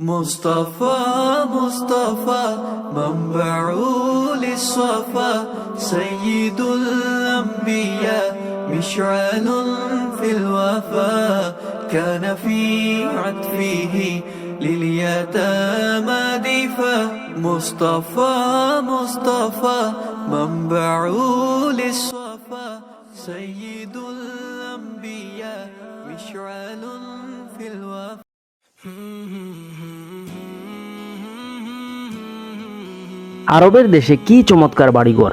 مصطفى مصطفى منبع للصفا سيد الأنبياء مشعل في الوفا. كان في عطفه لليتامى دفا. مصطفى مصطفى منبع للصفا. سيد الأنبياء مشعل في الوفا. আরবের দেশে কি চমৎকার বাড়িঘর?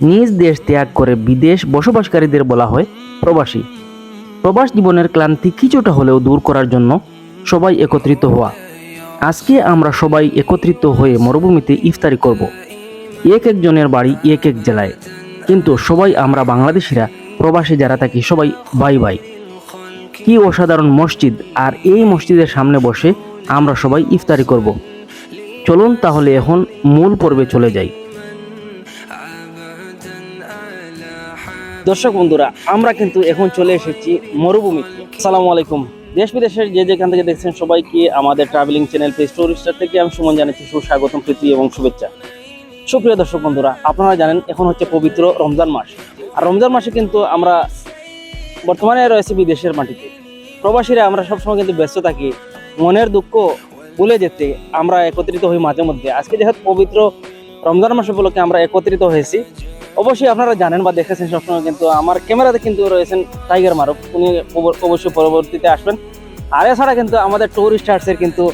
নিজ দেশ ত্যাগ করে বিদেশ বসবাসকারীদের বলা হয় প্রবাসী। প্রবাস জীবনের ক্লান্তি কিছুটা হলেও দূর করার জন্য সবাই একত্রিত হওয়া। আজকে আমরা সবাই একত্রিত হয়ে মরুভূমিতে ইফতারি করব। এক একজনের বাড়ি এক এক জেলায়। কিন্তু সবাই আমরা বাংলাদেশিরা, প্রবাসী যারা থাকি সবাই বাই বাই কি অসাধারণ মসজিদ! আর এই মসজিদের সামনে বসে আমরা সবাই ইফতারি করব। চলুন তাহলে এখন মূল পর্বে চলে যাই। দর্শক বন্ধুরা, আমরা কিন্তু এখন চলে এসেছি মরুভূমিতে। সালামু আলাইকুম। দেশ বিদেশের যে যেখান থেকে দেখছেন সবাইকে আমাদের ট্রাভেলিং চ্যানেল পেজ টুরিস্টার থেকে আমি সুমন জানাচ্ছি সুস্বাগতম, প্রীতি এবং শুভেচ্ছা। সুপ্রিয় দর্শক বন্ধুরা, আপনারা জানেন এখন হচ্ছে পবিত্র রমজান মাস। আর রমজান মাসে কিন্তু আমরা বর্তমানে রয়েছে বিদেশের মাটিতে। প্রবাসীরা আমরা সবসময় কিন্তু ব্যস্ত থাকি। মনের দুঃখ ভুলে যেতে আমরা একত্রিত হই মাঝে মধ্যে। আজকে যেহেতু পবিত্র রমজান মাস উপলক্ষে আমরা একত্রিত হয়েছি, অবশ্যই আপনারা জানেন বা দেখেছেন সবসময় কিন্তু আমার ক্যামেরাতে কিন্তু রয়েছেন টাইগার মারুফ। উনি অবশ্যই পরবর্তীতে আসবেন। আর এছাড়া কিন্তু আমাদের টুরিস্ট আর্টসের কিন্তু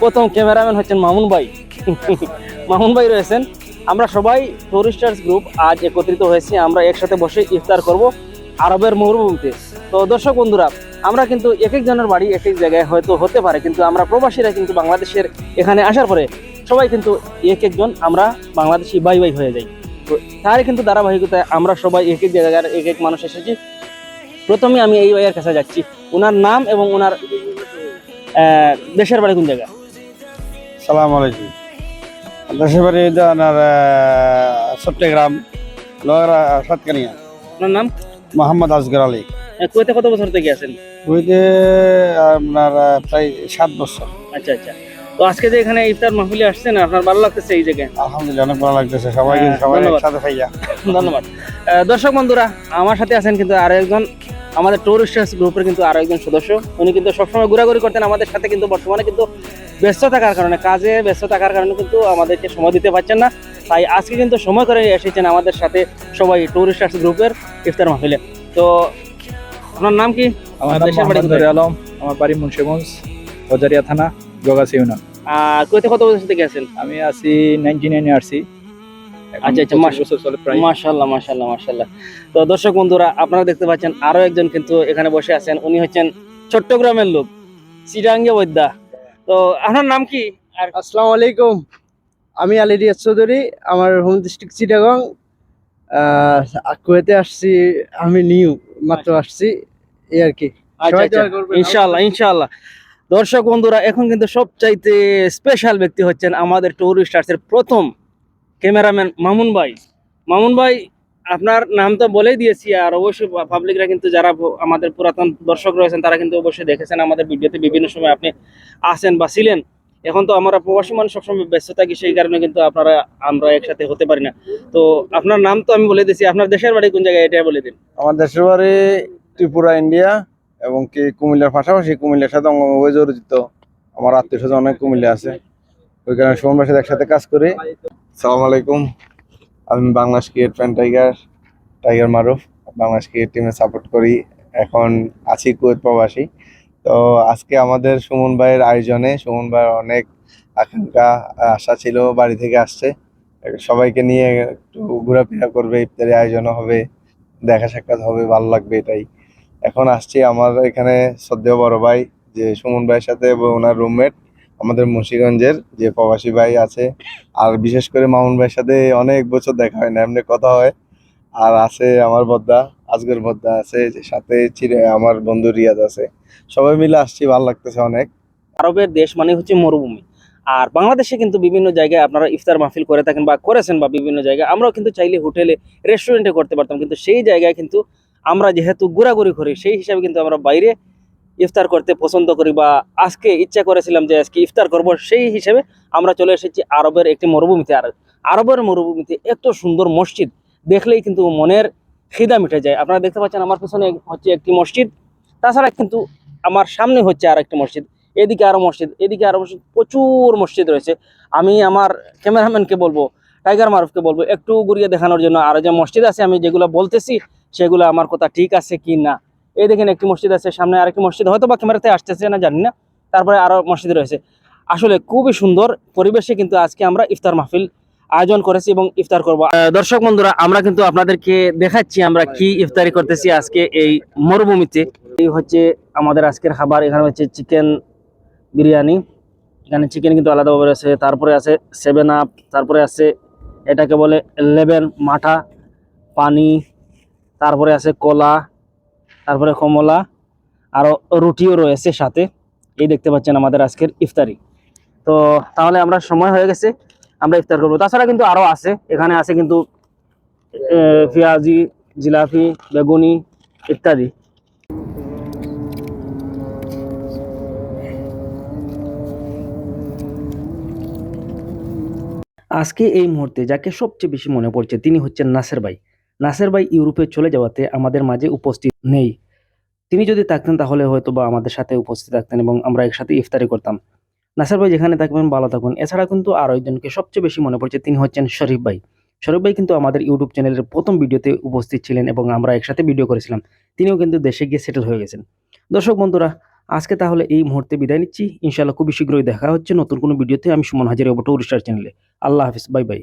প্রথম ক্যামেরাম্যান হচ্ছেন মামুন ভাই। মামুন ভাই রয়েছেন। আমরা সবাই টুরিস্টার্স গ্রুপ আজ একত্রিত হয়েছি। আমরা একসাথে বসে ইফতার করব আরবের মরুভূমিতে। তো দর্শক বন্ধুরা আমরা কিন্তু এক একজনের বাড়ি এক এক জায়গায় হয়তো হতে পারে কিন্তু আমরা প্রবাসীরা কিন্তু বাংলাদেশের এখানে আসার পরে সবাই কিন্তু এক একজন আমরা বাংলাদেশি বাই বাই হয়ে যাই। তো তারই কিন্তু ধারাবাহিকতায় আমরা সবাই এক এক জায়গার এক এক মানুষ এসেছি। প্রথমে আমি এই ভাইয়ের কাছে যাচ্ছি। ওনার নাম এবং ওনার দেশের বাড়ি কোন জায়গা? সালাম আলাইকুম। দেশের বাড়ি চট্টগ্রাম লোহারা সাতকানিয়া। আপনার নাম? মোহাম্মদ আসগর আলী। কুয়েতে কত বছর থেকে আছেন? বুঝতে আপনার প্রায় সাত বছর। আচ্ছা আচ্ছা। তো আজকে যে এখানে ইফতার মাহফিলে আসছেন আপনার ভালো লাগতেছে এই জায়গায়? আলহামদুলিল্লাহ অনেক ভালো লাগতেছে। সবাই হ্যাঁ, সবাই একসাথে পাইয়া ধন্যবাদ। দর্শক বন্ধুরা আমার সাথে আছেন কিন্তু আরও একজন। আমাদের টুরিস্টার্স গ্রুপের কিন্তু আরও একজন সদস্য। উনি কিন্তু সবসময় ঘোরাঘুরি করতেন আমাদের সাথে কিন্তু বর্তমানে কিন্তু ব্যস্ত থাকার কারণে কাজে ব্যস্ত থাকার কারণে কিন্তু আমাদেরকে সময় দিতে পারছেন না। তাই আজকে কিন্তু সময় করে এসেছেন আমাদের সাথে সবাই টুরিস্টার্স গ্রুপের ইফতার মাহফিলে। তো আপনার নাম কি? আমার নাম দেশের বাড়ি কোথায়? আলম আমার বাড়ি মুন্সিগঞ্জ বজারিয়া থানা জগাছি ইউনিয়ন। আহ কুয়েতে কত বছর থেকে আছেন? আমি আছি নাইনটি নাইনে আসছি আচ্ছা, আচ্ছা, 25 মাস- বছর চলে মাশাল্লাহ মাশাল্লাহ মাশাল্লাহ। তো দর্শক বন্ধুরা আপনারা দেখতে পাচ্ছেন আরও একজন কিন্তু এখানে বসে আছেন। উনি হচ্ছেন চট্টগ্রামের লোক চিরাঙ্গে বৈদ্যা। তো আপনার নাম কি? আর আসসালামু আলাইকুম। আমি আলী রিয়াজ চৌধুরী আমার হোম ডিস্ট্রিক্ট চিটাগং। আহ, কুয়েতে আসছি আমি নিউ মাত্র আসছি। এই আর কি। আচ্ছা আচ্ছা। ইনশাআল্লাহ ইনশাআল্লাহ। দর্শক বন্ধুরা এখন কিন্তু সবচাইতে স্পেশাল ব্যক্তি হচ্ছেন আমাদের টুরিস্ট আর্টসের প্রথম ক্যামেরাম্যান মামুন ভাই। মামুন ভাই আপনার নাম তো বলেই দিয়েছি আর অবশ্যই পাবলিকরা কিন্তু যারা আমাদের পুরাতন দর্শক রয়েছেন তারা কিন্তু অবশ্যই দেখেছেন আমাদের ভিডিওতে বিভিন্ন সময় আপনি আসেন বা ছিলেন। এখন তো আমরা প্রবাসী মানুষ সবসময় ব্যস্ত থাকি সেই কারণে কিন্তু আপনারা আমরা একসাথে হতে পারি না। তো আপনার নাম তো আমি বলে দিয়েছি আপনার দেশের বাড়ি কোন জায়গায় এটা বলে দিন। আমার দেশের বাড়ি ত্রিপুরা, ইন্ডিয়া এবং কি কুমিল্লার পাশাপাশি কুমিল্লার সাথে অঙ্গভাবে জড়িত। আমার আত্মীয় স্বজন অনেক কুমিল্লা আছে। ওই কারণে সোমবার সাথে একসাথে কাজ করি। সালাম আলাইকুম। আমি Bangladesh cricket fan tiger tiger Maruf. Bangladesh cricket টিমে সাপোর্ট করি। এখন আছি কুয়েত প্রবাসী। তো আজকে আমাদের সুমন ভাইয়ের আয়োজনে, সুমন ভাইয়ের অনেক আকাঙ্ক্ষা, আশা ছিল বাড়ি থেকে আসছে। সবাইকে নিয়ে একটু ঘোরাফেরা করবে ইফতারি আয়োজন হবে, দেখা সাক্ষাৎ হবে, ভালো লাগবে এটাই। এখন আসছি আমার এখানে শ্রদ্ধেয় বড় ভাই, যে সুমন ভাইয়ের সাথে ওনার রুমমেট আমাদের মুন্সিগঞ্জের যে প্রবাসী ভাই আছে। আর বিশেষ করে মামুন ভাইয়ের সাথে অনেক বছর দেখা হয় না, এমনি কথা হয়। আর আছে আমার বদ্দা, আজগর বদ্দা আছে সাথে চিরে, আমার বন্ধু রিয়াজ আছে। সবাই মিলে আসছি, ভালো লাগতেছে অনেক। আরবের দেশ মানে হচ্ছে মরুভূমি। আর বাংলাদেশে কিন্তু বিভিন্ন জায়গায় আপনারা ইফতার মাহফিল করে থাকেন বা করেছেন বা বিভিন্ন জায়গায়, আমরাও কিন্তু চাইলে হোটেলে রেস্টুরেন্টে করতে পারতাম। কিন্তু সেই জায়গায় কিন্তু আমরা যেহেতু ঘোরাঘুরি করি, সেই হিসাবে কিন্তু আমরা বাইরে ইফতার করতে পছন্দ করি বা আজকে ইচ্ছা করেছিলাম যে আজকে ইফতার করব, সেই হিসেবে আমরা চলে এসেছি আরবের একটি মরুভূমিতে। আর আরবের মরুভূমিতে এত সুন্দর মসজিদ, দেখলেই কিন্তু মনের খিদা মিটে যায়। আপনারা দেখতে পাচ্ছেন আমার পিছনে হচ্ছে একটি মসজিদ, তাছাড়া কিন্তু আমার সামনে হচ্ছে আর একটি মসজিদ, এদিকে আরও মসজিদ, এদিকে আরও মসজিদ, প্রচুর মসজিদ রয়েছে। আমি আমার ক্যামেরাম্যানকে বলব, টাইগার মারুফকে বলব, একটু ঘুরিয়ে দেখানোর জন্য, আরও যে মসজিদ আছে আমি যেগুলো বলতেছি সেগুলো আমার কথা ঠিক আছে কি না? এই দেখেন একটি মসজিদ আছে, সামনে আরেকটি মসজিদ হয়তো বা ক্যামেরাতে আসতেছে না, জানি না। তারপরে আরও মসজিদ রয়েছে। আসলে খুবই সুন্দর পরিবেশে কিন্তু আজকে আমরা ইফতার মাহফিল আয়োজন করেছি এবং ইফতার করব। দর্শক বন্ধুরা, আমরা কিন্তু আপনাদেরকে দেখাচ্ছি আমরা কি ইফতারি করতেছি আজকে এই মরুভূমিতে। এই হচ্ছে আমাদের আজকের খাবার, এখানে হচ্ছে চিকেন বিরিয়ানি। এখানে চিকেন কিন্তু আলাদাভাবে রয়েছে, তারপরে আছে সেভেন আপ তারপরে আছে এটাকে বলে লেবেন মাঠা, পানি তারপরে আছে কলা, তারপরে কমলা আরও রুটিও রয়েছে সাথে। এই দেখতে পাচ্ছেন আমাদের আজকের ইফতারি। তো তাহলে আমরা সময় হয়ে গেছে, আমরা ইফতার করব। তাছাড়া কিন্তু আরও আছে, এখানে আছে কিন্তু পেঁয়াজি, জিলাপি, বেগুনি ইত্যাদি। আজকে এই মুহূর্তে যাকে সবচেয়ে বেশি মনে পড়ছে, তিনি হচ্ছেন নাসের ভাই। নাসের ভাই ইউরোপে চলে যাওয়াতে আমাদের মাঝে উপস্থিত নেই। তিনি যদি থাকতেন তাহলে হয়তো বা আমাদের সাথে উপস্থিত থাকতেন এবং আমরা একসাথে ইফতারি করতাম। নাসের ভাই যেখানে থাকবেন, ভালো থাকুন। এছাড়া কিন্তু আরও একজনকে সবচেয়ে বেশি মনে পড়ছে, তিনি হচ্ছেন শরীফ ভাই। শরীফ ভাই কিন্তু আমাদের ইউটিউব চ্যানেলের প্রথম ভিডিওতে উপস্থিত ছিলেন এবং আমরা একসাথে ভিডিও করেছিলাম। তিনিও কিন্তু দেশে গিয়ে সেটেল হয়ে গেছেন। দর্শক বন্ধুরা, আজকে তাহলে এই মুহূর্তে বিদায় নিচ্ছি। ইনশাআল্লাহ খুবই শীঘ্রই দেখা হচ্ছে নতুন কোনো ভিডিওতে। আমি সুমন হাজারি অবটো স্টার চ্যানেলে। আল্লাহ হাফিজ, বাই বাই।